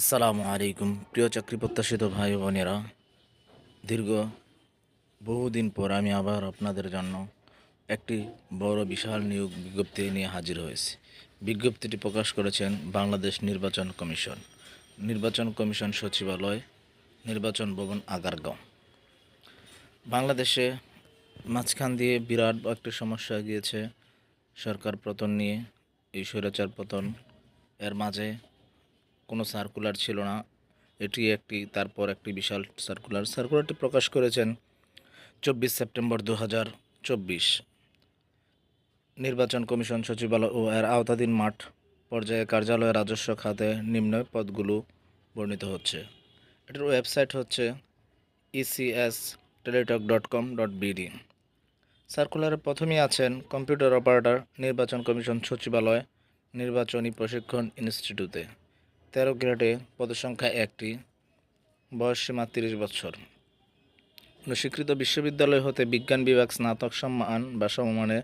আসসালামু আলাইকুম। প্রিয় চাকরি প্রত্যাশিত ভাই বোনেরা, দীর্ঘ বহুদিন পর আমি আবার আপনাদের জন্য একটি বড় বিশাল নিয়োগ বিজ্ঞপ্তি নিয়ে হাজির হয়েছি। বিজ্ঞপ্তিটি প্রকাশ করেছেন বাংলাদেশ নির্বাচন কমিশন। নির্বাচন কমিশন সচিবালয়, নির্বাচন ভবন আগারগাঁও। বাংলাদেশে মাঝখান দিয়ে বিরাট একটি সমস্যা গিয়েছে। সরকার পতন নিয়ে এই স্বৈরাচার পতন, এর মাঝে কোনো সার্কুলার ছিল না। এটি একটি, তারপর একটি বিশাল সার্কুলার সার্কুলারটি প্রকাশ করেছেন চব্বিশ সেপ্টেম্বর দু হাজার চব্বিশ। নির্বাচন কমিশন সচিবালয় ও এর আওতাধীন মাঠ পর্যায়ে কার্যালয় রাজস্ব খাতে নিম্ন পদগুলো বর্ণিত হচ্ছে। এটার ওয়েবসাইট হচ্ছে ECS Teletalk dot com dot BD সার্কুলারে প্রথমেই আছেন কম্পিউটার অপারেটর নির্বাচন কমিশন সচিবালয় নির্বাচনী প্রশিক্ষণ ইনস্টিটিউটে। তেরো গ্রেডে পদসংখ্যা একটি বয়সসীমা তিরিশ বছর। স্বীকৃত বিশ্ববিদ্যালয় হতে বিজ্ঞান বিভাগ স্নাতক সম্মান বা সমমানে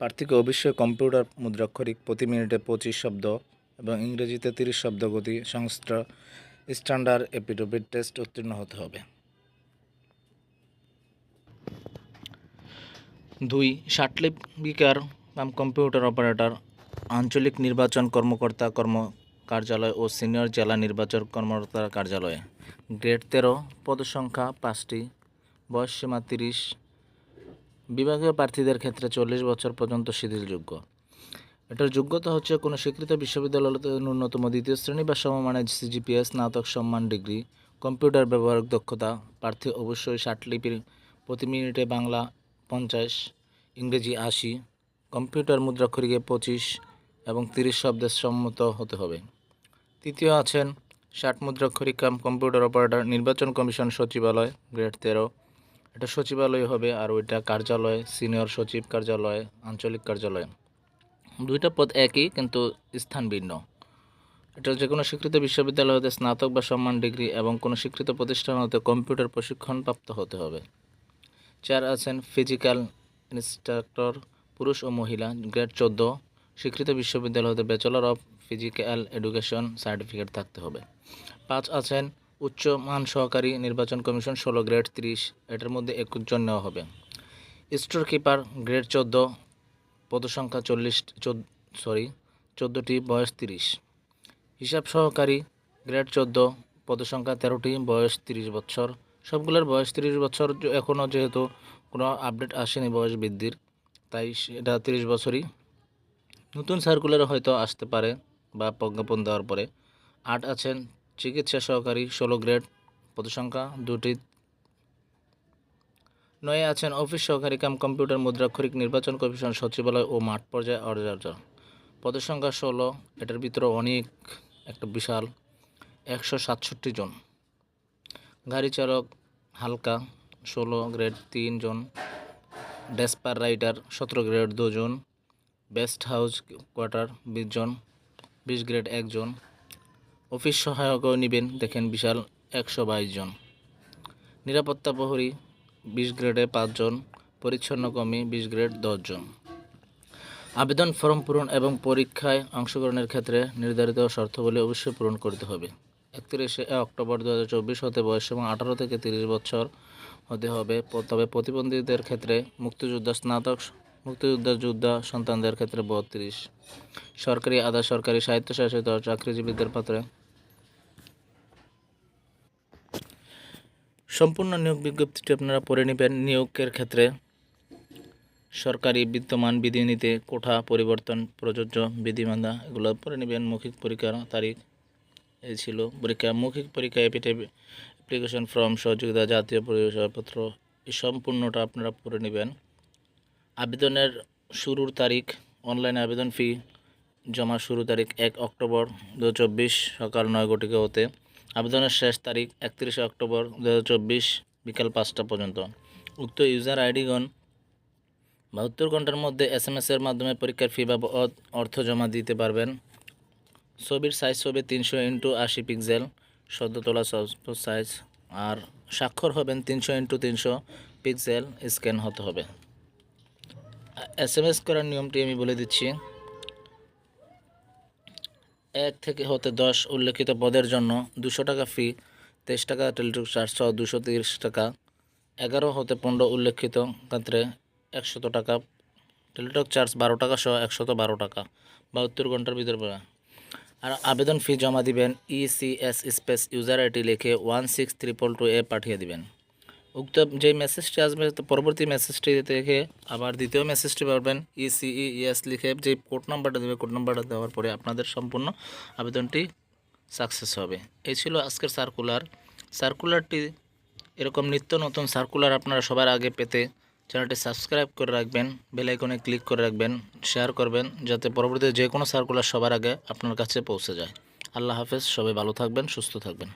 প্রার্থীকে অবশ্যই কম্পিউটার মুদ্রাক্ষরিক প্রতি মিনিটে পঁচিশ শব্দ এবং ইংরেজিতে তিরিশ শব্দ গতি সংস্থ স্ট্যান্ডার্ড এপিডোপিড টেস্ট উত্তীর্ণ হতে হবে। দুই ষাটলিপিকার কাম কম্পিউটার অপারেটর, আঞ্চলিক নির্বাচন কর্মকর্তা, কর্ম কার্যালয় ও সিনিয়র জেলা নির্বাচন কর্মকর্তার কার্যালয়ে। গ্রেড তেরো পদসংখ্যা পাঁচটি বয়সসীমা তিরিশ। বিভাগীয় প্রার্থীদের ক্ষেত্রে চল্লিশ বছর পর্যন্ত শিথিলযোগ্য এটার যোগ্যতা হচ্ছে কোনো স্বীকৃত বিশ্ববিদ্যালয়তে ন্যূনতম দ্বিতীয় শ্রেণি বা সমমানের সিজিপিএস স্নাতক সম্মান ডিগ্রি, কম্পিউটার ব্যবহারিক দক্ষতা, প্রার্থী অবশ্যই ষাট লিপির প্রতি মিনিটে বাংলা পঞ্চাশ, ইংরেজি আশি, কম্পিউটার মুদ্রাক্ষরিকে পঁচিশ এবং তিরিশ শব্দের সম্মত হতে হবে। তৃতীয় আছেন ষাট মুদ্রাক্ষরিক কাম কম্পিউটার অপারেটর নির্বাচন কমিশন সচিবালয়, গ্রেড তেরো। এটা সচিবালয় হবে আর ওইটা কার্যালয়, সিনিয়র সচিব কার্যালয়, আঞ্চলিক কার্যালয়। দুইটা পদ একই, কিন্তু স্থান ভিন্ন। এটা যে কোনো স্বীকৃত বিশ্ববিদ্যালয় হতে স্নাতক বা সম্মান ডিগ্রি এবং কোনো স্বীকৃত প্রতিষ্ঠান হতে কম্পিউটার প্রশিক্ষণ প্রাপ্ত হতে হবে। চার আছেন ফিজিক্যাল ইনস্ট্রাক্টর, পুরুষ ও মহিলা, গ্রেড চোদ্দ। স্বীকৃত বিশ্ববিদ্যালয় হতে bachelor of physical education certificate থাকতে হবে। পাঁচ আছেন, উচ্চ মান সহকারী নির্বাচন কমিশন ষোলো গ্রেড তিরিশ, এটার মধ্যে একুশ জন নেওয়া হবে। স্টোর কিপার গ্রেড চোদ্দ, পদসংখ্যা চল্লিশ সরি চোদ্দোটি, বয়স তিরিশ। হিসাব সহকারী গ্রেড চোদ্দ, পদসংখ্যা তেরোটি, বয়স তিরিশ বছর সবগুলোর বয়স তিরিশ বছর এখনও যেহেতু কোনো আপডেট আসেনি বয়স বৃদ্ধির, তাই সেটা তিরিশ বছরই। নতুন সার্কুলার হয়তো আসতে পারে। বা প্রজ্ঞাপন দেওয়ার পরে আট আছেন চিকিৎসা সহকারী, ষোলো গ্রেড পদসংখ্যা, দুটি নয়ে আছেন অফিস সহকারী, কাম কম্পিউটার, মুদ্রাক্ষরিক নির্বাচন কমিশন, সচিবালয় ও মাঠ পর্যায়ে অর্জার্য পদসংখ্যা ষোলো, এটার ভিতরে অনেক একটা বিশাল, একশো সাতষট্টি জন। গাড়ি চালক হালকা, ষোলো গ্রেড তিন জন। ডেসপার রাইডার সতেরো গ্রেড দুজন। বেস্ট হাউস কোয়ার্টার বিশ জন। বিশ গ্রেড একজন। অফিস সহায়কও নেবেন, দেখেন বিশাল একশো বাইশ জন। নিরাপত্তা প্রহরী বিশ গ্রেডে পাঁচজন পরিচ্ছন্ন কর্মী বিশ গ্রেড দশজন আবেদন ফর্ম পূরণ এবং পরীক্ষায় অংশগ্রহণের ক্ষেত্রে নির্ধারিত শর্তাবলী অবশ্যই পূরণ করতে হবে। একত্রিশে অক্টোবর দু হাজার চব্বিশ হতে বয়স এবং আঠারো থেকে তিরিশ বছর হতে হবে তবে প্রতিবন্ধীদের ক্ষেত্রে মুক্তিযোদ্ধা স্নাতক মুক্তিযোদ্ধা যোদ্ধা সন্তানদের ক্ষেত্রে বত্রিশ। সরকারি, আধা সরকারি, স্বায়ত্তশাসিত চাকরিজীবীদের পাত্রে। সম্পূর্ণ নিয়োগ বিজ্ঞপ্তিটি আপনারা পড়ে নেবেন নিয়োগের ক্ষেত্রে। সরকারি বিদ্যমান বিধিনীতি, কোঠা, পরিবর্তন, প্রযোজ্য বিধিমালা, এগুলো পড়ে নেবেন। মৌখিক পরীক্ষার তারিখ, এই ছিল পরীক্ষা। মৌখিক পরীক্ষা, এপিটেপ অ্যাপ্লিকেশন ফর্ম সহযোগিতা, জাতীয় পরিচয়পত্র, এই সম্পূর্ণটা আপনারা পড়ে নেবেন। আবেদনের শুরুর তারিখ অনলাইনে আবেদন ফি জমা শুরু তারিখ এক অক্টোবর দু সকাল নয় ঘটিকা হতে। আবেদনের শেষ তারিখ একত্রিশে অক্টোবর দু বিকাল পাঁচটা পর্যন্ত। উক্ত ইউজার আইডিগণ বাহাত্তর ঘণ্টার মধ্যে এস এম এর মাধ্যমে পরীক্ষার ফি বাবদ অর্থ জমা দিতে পারবেন। ছবির সাইজ হবে তিনশো ইন্টু আশি পিক্সেল সদ্য তোলা সাইজ আর স্বাক্ষর হবেন তিনশো ইন্টু তিনশো পিক্সেল স্ক্যান হতে হবে। এস এম এস করার নিয়মটি আমি বলে দিচ্ছি। এক থেকে হতে দশ উল্লেখিত পদের জন্য দুশো টাকা ফি তেইশ টাকা টেলিটক চার্জ সহ দুশো তিরিশ টাকা। এগারো হতে পনেরো উল্লেখিত ক্ষেত্রে একশত টাকা, টেলিটক চার্জ বারো টাকা সহ একশত বারো টাকা। বাহাত্তর ঘণ্টার ভিতরে আর আবেদন ফি জমা দিবেন ইসিএস স্পেস ইউজার আইডি লিখে one six triple two A পাঠিয়ে দিবেন। উক্ত যে মেসেজটি আসবে পরবর্তী মেসেজটি দেখে আবার দ্বিতীয় মেসেজটি পাবেন। E ইসিই ইএস লিখে যে কোড নাম্বারটা দেবে কোড নাম্বারটা দেওয়ার পরে আপনাদের সম্পূর্ণ আবেদনটি সাকসেস হবে। এই ছিল আজকের সার্কুলার সার্কুলারটি এরকম নিত্য নতুন সার্কুলার আপনারা সবার আগে পেতে চ্যানেলটি সাবস্ক্রাইব করে রাখবেন বেল আইকনে ক্লিক করে রাখবেন শেয়ার করবেন, যাতে পরবর্তীতে যে কোনো সার্কুলার সবার আগে আপনার কাছে পৌঁছে যায়। আল্লাহ হাফেজ, সবাই ভালো থাকবেন, সুস্থ থাকবেন।